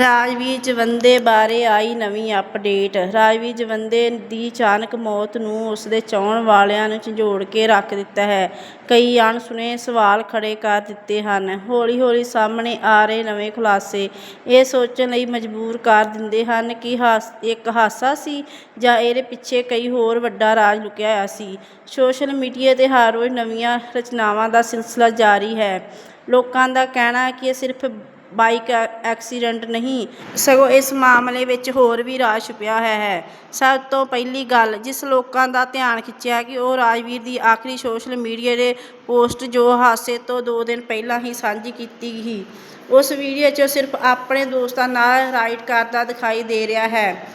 ਰਾਜਵੀਰ ਜਵੰਦੇ ਬਾਰੇ ਆਈ ਨਵੀਂ ਅਪਡੇਟ। ਰਾਜਵੀਰ ਜਵੰਦੇ ਦੀ ਅਚਾਨਕ ਮੌਤ ਨੂੰ ਉਸਦੇ ਚਾਹਣ ਵਾਲਿਆਂ ਨੇ ਝੰਜੋੜ ਕੇ ਰੱਖ ਦਿੱਤਾ ਹੈ। ਕਈ ਅਣਸੁਣੇ ਸਵਾਲ ਖੜੇ ਕਰ ਦਿੱਤੇ ਹਨ। ਹੌਲੀ ਹੌਲੀ ਸਾਹਮਣੇ ਆ ਰਹੇ ਨਵੇਂ ਖੁਲਾਸੇ। ਇਹ ਸੋਚਣ ਲਈ ਮਜਬੂਰ ਕਰ ਦਿੰਦੇ ਹਨ ਕਿ ਹਾਸ, ਇੱਕ ਹਾਸਾ ਸੀ ਜਾਂ ਇਹਦੇ ਪਿੱਛੇ ਕਈ ਹੋਰ ਵੱਡਾ ਰਾਜ ਲੁਕਿਆ ਹੋਇਆ ਸੀ। ਸੋਸ਼ਲ ਮੀਡੀਆ 'ਤੇ ਹਰ ਰੋਜ਼ ਨਵੀਆਂ ਰਚਨਾਵਾਂ ਦਾ ਸਿਲਸਿਲਾ ਜਾਰੀ ਹੈ। ਲੋਕਾਂ ਦਾ ਕਹਿਣਾ ਹੈ ਕਿ ਇਹ ਸਿਰਫ ਬਾਈਕ ਐਕਸੀਡੈਂਟ ਨਹੀਂ। ਸਗੋਂ ਇਸ ਮਾਮਲੇ ਵਿੱਚ ਹੋਰ ਵੀ ਰਾਜ ਛੁਪਿਆ ਹੋਇਆ ਹੈ। ਸਭ ਤੋਂ ਪਹਿਲੀ ਗੱਲ, ਜਿਸ ਲੋਕਾਂ ਦਾ ਧਿਆਨ ਖਿੱਚਿਆ ਕਿ ਉਹ ਰਾਜਵੀਰ ਦੀ ਆਖਰੀ ਸੋਸ਼ਲ ਮੀਡੀਆ ਦੇ ਪੋਸਟ ਜੋ ਹਾਦਸੇ ਤੋਂ 2 ਦਿਨ ਪਹਿਲਾਂ ਹੀ ਸਾਂਝੀ ਕੀਤੀ ਸੀ, ਉਸ ਵੀਡੀਓ 'ਚ ਉਹ ਸਿਰਫ ਆਪਣੇ ਦੋਸਤਾਂ ਨਾਲ ਰਾਈਡ ਕਰਦਾ ਦਿਖਾਈ ਦੇ ਰਿਹਾ ਹੈ।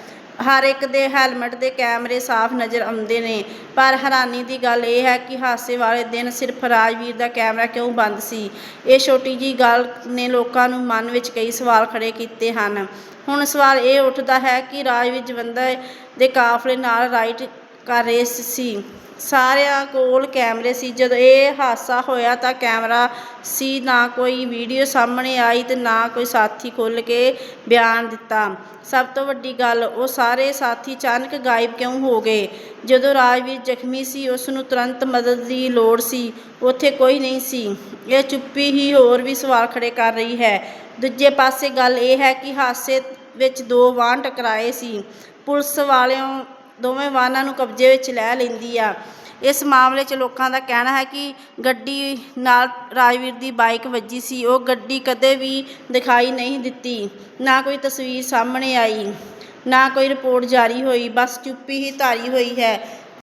ਹਰ ਇੱਕ ਦੇ ਹੈਲਮਟ ਦੇ ਕੈਮਰੇ ਸਾਫ਼ ਨਜ਼ਰ ਆਉਂਦੇ ਨੇ। ਪਰ ਹੈਰਾਨੀ ਦੀ ਗੱਲ ਇਹ ਹੈ ਕਿ ਹਾਦਸੇ ਵਾਲੇ ਦਿਨ ਸਿਰਫ ਰਾਜਵੀਰ ਦਾ ਕੈਮਰਾ ਕਿਉਂ ਬੰਦ ਸੀ? ਇਹ ਛੋਟੀ ਜੀ ਗੱਲ ਨੇ ਲੋਕਾਂ ਨੂੰ ਮਨ ਵਿੱਚ ਕਈ ਸਵਾਲ ਖੜੇ ਕੀਤੇ ਹਨ। ਹੁਣ ਸਵਾਲ ਇਹ ਉੱਠਦਾ ਹੈ ਕਿ ਰਾਜਵੀਰ ਜਵੰਦਾ ਦੇ ਕਾਫਲੇ ਨਾਲ ਰਾਈਟ ਕਰ ਰਹੇ ਸੀ ਸਾਰਿਆਂ ਕੋਲ ਕੈਮਰੇ ਸੀ। ਜਦੋਂ ਇਹ ਹਾਦਸਾ ਹੋਇਆ ਤਾਂ ਕੈਮਰਾ ਸੀ। ਨਾ ਕੋਈ ਵੀਡੀਓ ਸਾਹਮਣੇ ਆਈ ਤੇ ਨਾ ਕੋਈ ਸਾਥੀ ਖੁੱਲ੍ਹ ਕੇ ਬਿਆਨ ਦਿੱਤਾ। ਸਭ ਤੋਂ ਵੱਡੀ ਗੱਲ, ਉਹ ਸਾਰੇ ਸਾਥੀ ਅਚਾਨਕ ਗਾਇਬ ਕਿਉਂ ਹੋ ਗਏ? ਜਦੋਂ ਰਾਜਵੀਰ ਜ਼ਖਮੀ ਸੀ ਉਸ ਨੂੰ ਤੁਰੰਤ ਮਦਦ ਦੀ ਲੋੜ ਸੀ। ਉੱਥੇ ਕੋਈ ਨਹੀਂ ਸੀ। ਇਹ ਚੁੱਪੀ ਹੀ ਹੋਰ ਵੀ ਸਵਾਲ ਖੜੇ ਕਰ ਰਹੀ ਹੈ। ਦੂਜੇ ਪਾਸੇ ਗੱਲ ਇਹ ਹੈ ਕਿ ਹਾਦਸੇ ਵਿੱਚ ਦੋ ਵਾਹਨ ਟਕਰਾਏ ਸੀ। ਪੁਲਿਸ ਵਾਲਿਆਂ ਦੋਵੇਂ ਵਾਹਨਾਂ ਨੂੰ ਕਬਜ਼ੇ ਵਿੱਚ ਲੈ ਲੈਂਦੀ ਆ। ਇਸ ਮਾਮਲੇ 'ਚ ਲੋਕਾਂ ਦਾ ਕਹਿਣਾ ਹੈ ਕਿ ਗੱਡੀ ਨਾਲ ਰਾਜਵੀਰ ਦੀ ਬਾਈਕ ਵੱਜੀ ਸੀ। ਉਹ ਗੱਡੀ ਕਦੇ ਵੀ ਦਿਖਾਈ ਨਹੀਂ ਦਿੱਤੀ। ਨਾ ਕੋਈ ਤਸਵੀਰ ਸਾਹਮਣੇ ਆਈ, ਨਾ ਕੋਈ ਰਿਪੋਰਟ ਜਾਰੀ ਹੋਈ। ਬਸ ਚੁੱਪੀ ਹੀ ਧਾਰੀ ਹੋਈ ਹੈ।